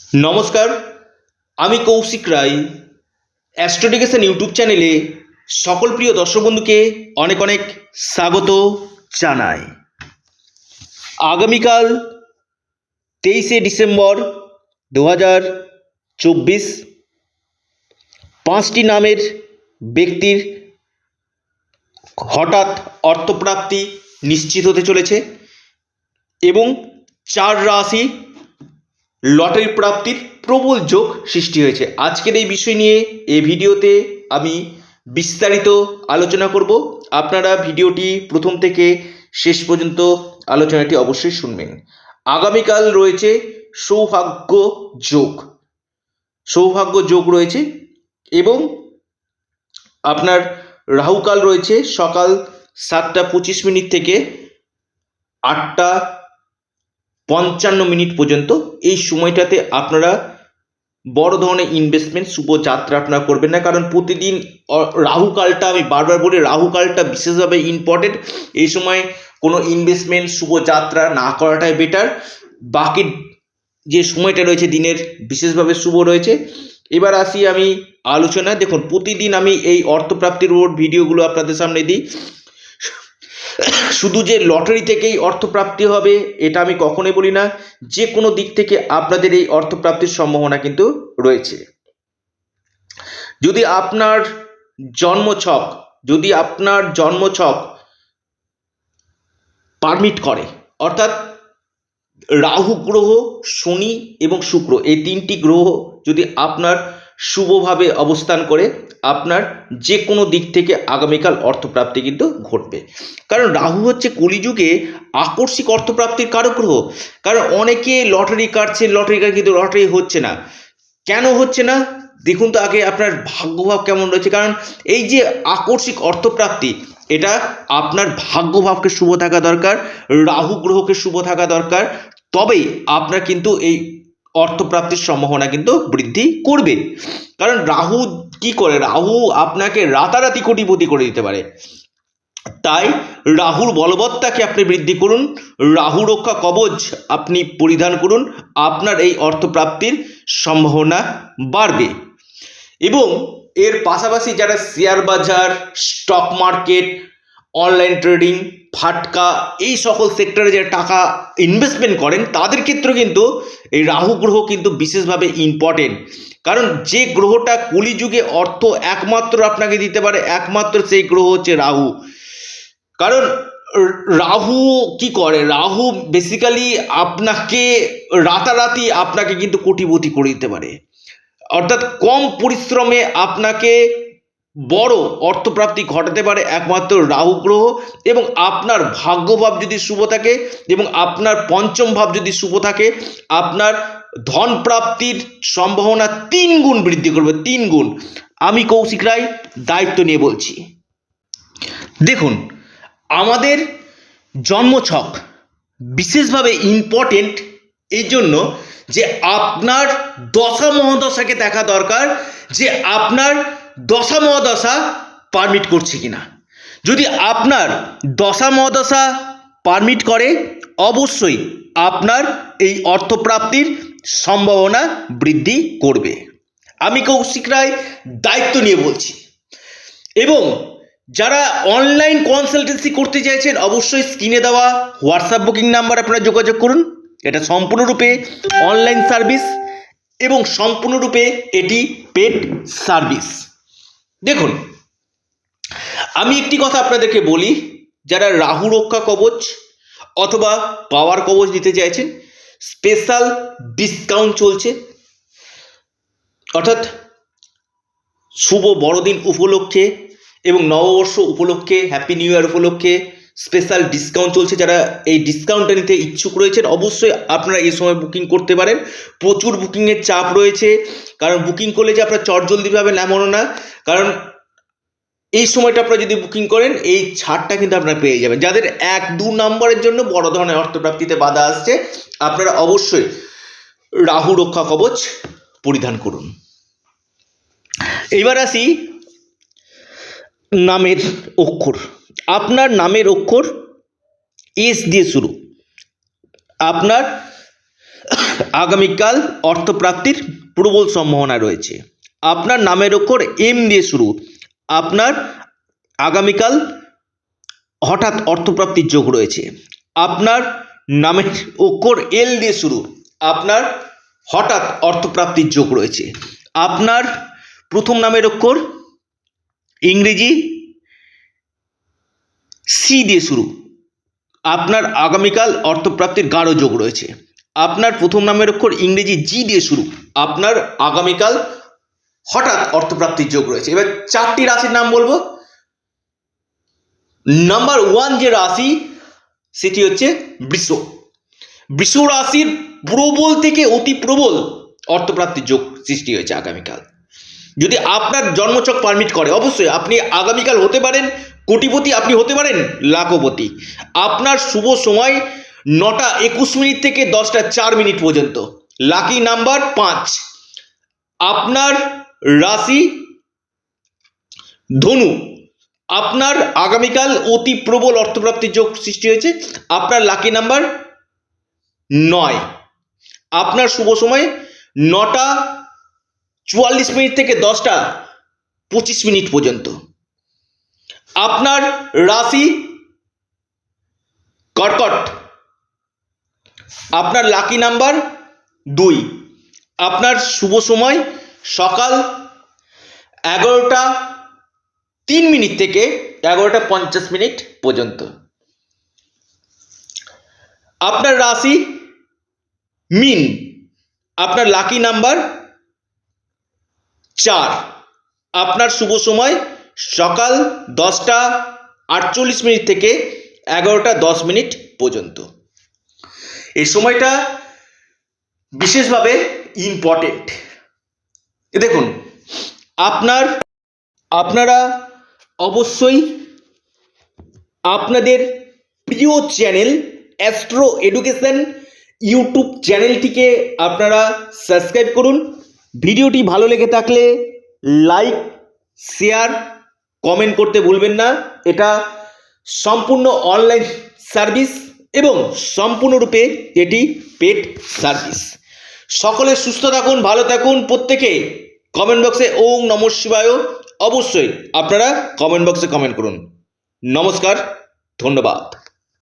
নমস্কার, আমি কৌশিক রায়, অ্যাস্ট্রোডিকেশন ইউটিউব চ্যানেলে সকল প্রিয় দর্শক বন্ধুকে অনেক অনেক স্বাগত জানাই। আগামীকাল তেইশে ডিসেম্বর দু হাজার চব্বিশ, পাঁচটি নামের ব্যক্তির হঠাৎ অর্থপ্রাপ্তি নিশ্চিত হতে চলেছে এবং চার রাশি লটারি প্রাপ্তির প্রবল যোগ সৃষ্টি হয়েছে। আজকের এই বিষয় নিয়ে এই ভিডিওতে আমি বিস্তারিত আলোচনা করব। আপনারা ভিডিওটি প্রথম থেকে শেষ পর্যন্ত আলোচনাটি অবশ্যই শুনবেন। আগামীকাল রয়েছে সৌভাগ্য যোগ। সৌভাগ্য যোগ রয়েছে এবং আপনার রাহুকাল রয়েছে সকাল সাতটা পঁচিশ মিনিট থেকে আটটা পঞ্চান্ন মিনিট পর্যন্ত এই সময়টাতে আপনারা বড় ধরনের ইনভেস্টমেন্ট শুভ যাত্রা আপনারা করবেন না। কারণ প্রতিদিন রাহুকালটা আমি বারবার বলি রাহুকালটা বিশেষভাবে ইম্পর্টেন্ট এই সময় কোনো ইনভেস্টমেন্ট শুভ যাত্রা না করাটাই বেটার বাকি যে সময়টা রয়েছে দিনের, বিশেষভাবে শুভ রয়েছে। এবার আসি আমি আলোচনা দেখুন, প্রতিদিন আমি এই অর্থপ্রাপ্তির উপর ভিডিওগুলো আপনাদের সামনে দিই। শুধু যে লটারি থেকেই অর্থপ্রাপ্তি হবে, এটা আমি কখনোই বলি না। যে কোনো দিক থেকে আপনাদের এই অর্থপ্রাপ্তির সম্ভাবনা কিন্তু রয়েছে। যদি আপনার জন্মছক, যদি আপনার জন্মছক পারমিট করে, অর্থাৎ রাহু গ্রহ, শনি এবং শুক্র, এই তিনটি গ্রহ যদি আপনার শুভভাবে অবস্থান করে আপনার যে কোনো দিক থেকে আগামীকাল অর্থপ্রাপ্তি কিন্তু ঘটবে। কারণ রাহু হচ্ছে কলিযুগে আকস্মিক অর্থপ্রাপ্তির গ্রহ কারণ অনেকে লটারি কাটছে লটারি কাটছে কিন্তু লটারি হচ্ছে না। কেন হচ্ছে না? দেখুন তো আগে আপনার ভাগ্যভাব কেমন রয়েছে। কারণ এই যে আকস্মিক অর্থপ্রাপ্তি, এটা আপনার ভাগ্যভাবকে শুভ থাকা দরকার, রাহু গ্রহকে শুভ থাকা দরকার। তবেই আপনার কিন্তু এই অর্থপ্রাপ্তির সম্ভাবনা কিন্তু বৃদ্ধি করবে। কারণ রাহু কি করে? রাহু আপনাকে রাতারাতি কোটিপতি করে দিতে পারে। তাই রাহুর বলবত্তাকে আপনি বৃদ্ধি করুন, রাহু রক্ষা কবচ আপনি পরিধান করুন, আপনার এই অর্থপ্রাপ্তির সম্ভাবনা বাড়বে। এবং এর পাশাপাশি যারা শেয়ার বাজার স্টক মার্কেট অনলাইন ট্রেডিং ফাটকা, এই সকল সেক্টরে যে টাকা ইনভেস্টমেন্ট করেন, তাদের ক্ষেত্রে কিন্তু এই রাহু গ্রহ কিন্তু বিশেষভাবে ইম্পর্টেন্ট কারণ যে গ্রহটা কলিযুগে অর্থ একমাত্র আপনাকে দিতে পারে, একমাত্র সেই গ্রহ হচ্ছে রাহু। কারণ রাহু কি করে? রাহু বেসিক্যালি আপনাকে রাতারাতি আপনাকে কিন্তু কোটিপতি করে দিতে পারে। অর্থাৎ কম পরিশ্রমে আপনাকে বড় অর্থপ্রাপ্তি ঘটাতে পারে একমাত্র রাহু গ্রহ এবং আপনার ভাগ্যভাব যদি শুভ থাকে এবং আপনার পঞ্চম ভাব যদি শুভ থাকে, আপনার ধন প্রাপ্তির সম্ভাবনা তিন গুণ বৃদ্ধি করবে, তিন গুণ। আমি কৌশিক রায়, দায়িত্ব নিয়ে বলছি। দেখুন, আমাদের জন্মছক বিশেষভাবে ইম্পর্টেন্ট এই জন্য যে আপনার দশা মহাদশাকে দেখা দরকার, যে আপনার দশা মহাদশা পারমিট করছে কিনা? যদি আপনার দশা মহাদশা পারমিট করে, অবশ্যই আপনার এই অর্থপ্রাপ্তির সম্ভাবনা বৃদ্ধি করবে। আমি কৌশিক রায় দায়িত্ব নিয়ে বলছি। এবং যারা অনলাইন কনসালটেন্সি করতে চাইছেন, অবশ্যই স্ক্রিনে দেওয়া হোয়াটসঅ্যাপ বুকিং নাম্বার আপনারা যোগাযোগ করুন। এটা সম্পূর্ণরূপে অনলাইন সার্ভিস এবং সম্পূর্ণরূপে এটি পেড সার্ভিস দেখুন, আমি একটি কথা আপনাদেরকে বলি, যারা রাহু রক্ষা কবচ অথবা পাওয়ার কবচ দিতে চাইছেন স্পেশাল ডিসকাউন্ট চলছে। অর্থাৎ শুভ বড়দিন উপলক্ষে এবং নববর্ষ উপলক্ষে হ্যাপি নিউ ইয়ার উপলক্ষে স্পেশাল ডিসকাউন্ট চলছে, যারা এই ডিসকাউন্টটা নিতে ইচ্ছুক রয়েছেন, অবশ্যই আপনারা এই সময় বুকিং করতে পারেন। প্রচুর বুকিংয়ের চাপ রয়েছে, কারণ বুকিং করলে যে আপনার চটজলদি পাবেন এমনও না। কারণ এই সময়টা আপনারা যদি বুকিং করেন, এই ছাড়টা কিন্তু আপনারা পেয়ে যাবেন। যাদের এক, দু নম্বরের জন্য বড় ধরনের অর্থপ্রাপ্তিতে বাধা আসছে, আপনারা অবশ্যই রাহু রক্ষা কবচ পরিধান করুন। এইবার আসি নামের অক্ষর। আপনার নামের অক্ষর এস দিয়ে শুরু। আপনার আগামীকাল অর্থপ্রাপ্তির প্রবল সম্ভাবনা রয়েছে। আপনার নামের ওপর এম দিয়ে শুরু। আপনার আগামীকাল হঠাৎ অর্থপ্রাপ্তির যোগ রয়েছে। আপনার নামের অক্ষর এল দিয়ে শুরু। আপনার হঠাৎ অর্থপ্রাপ্তির যোগ রয়েছে। আপনার প্রথম নামের অক্ষর ইংরেজি সি দিয়ে শুরু। আপনার আগামীকাল অর্থপ্রাপ্তির গাঢ় যোগ রয়েছে। আপনার প্রথম নামের অক্ষর ইংরেজি জি দিয়ে শুরু। আপনার আগামীকাল হঠাৎ অর্থপ্রাপ্তির যোগ রয়েছে। এবার চারটি রাশির নাম বলব। নাম্বার ওয়ান যে রাশি, সেটি হচ্ছে বৃষ বৃষ রাশির প্রবল থেকে অতি প্রবল অর্থপ্রাপ্তির যোগ সৃষ্টি হয়েছে আগামীকাল। যদি আপনার জন্মচক পারমিট করে, অবশ্যই আপনি আগামীকাল হতে পারেন। কোটিপতি আপনি হতে পারেন? লাখপতি। আপনার শুভ সময় নটা একুশ মিনিট থেকে দশটা চার মিনিট পর্যন্ত। লাকি নাম্বার পাঁচ। আপনার রাশি ধনু। আপনার আগামীকাল অতি প্রবল অর্থপ্রাপ্তির যোগ সৃষ্টি হয়েছে। আপনার লাকি নাম্বার নয়। আপনার শুভ সময় নটা চুয়াল্লিশ মিনিট থেকে দশটা পঁচিশ মিনিট পর্যন্ত। আপনার রাশি কর্কট। আপনার লাকি নাম্বার দুই। আপনার শুভ সময় সকাল এগারোটা তিন মিনিট থেকে এগারোটা পঞ্চাশ মিনিট পর্যন্ত। আপনার রাশি মিন। আপনার লাকি নাম্বার চার। আপনার শুভ সময় সকাল দশটা আটচল্লিশ মিনিট থেকে এগারোটা দশ মিনিট পর্যন্ত। এই সময়টা বিশেষভাবে ইম্পর্টেন্ট দেখুন, আপনার, আপনারা অবশ্যই আপনাদের প্রিয় চ্যানেল অ্যাস্ট্রো এডুকেশন ইউটিউব চ্যানেলটিকে আপনারা সাবস্ক্রাইব করুন। ভিডিওটি ভালো লেগে থাকলে লাইক, শেয়ার কমেন্ট করতে ভুলবেন না। এটা সম্পূর্ণ অনলাইন সার্ভিস এবং সম্পূর্ণরূপে এটি পেড সার্ভিস সকলে সুস্থ থাকুন, ভালো থাকুন। প্রত্যেকে কমেন্ট বক্সে ওং নম শিবায়। অবশ্যই আপনারা কমেন্ট বক্সে কমেন্ট করুন। নমস্কার, ধন্যবাদ।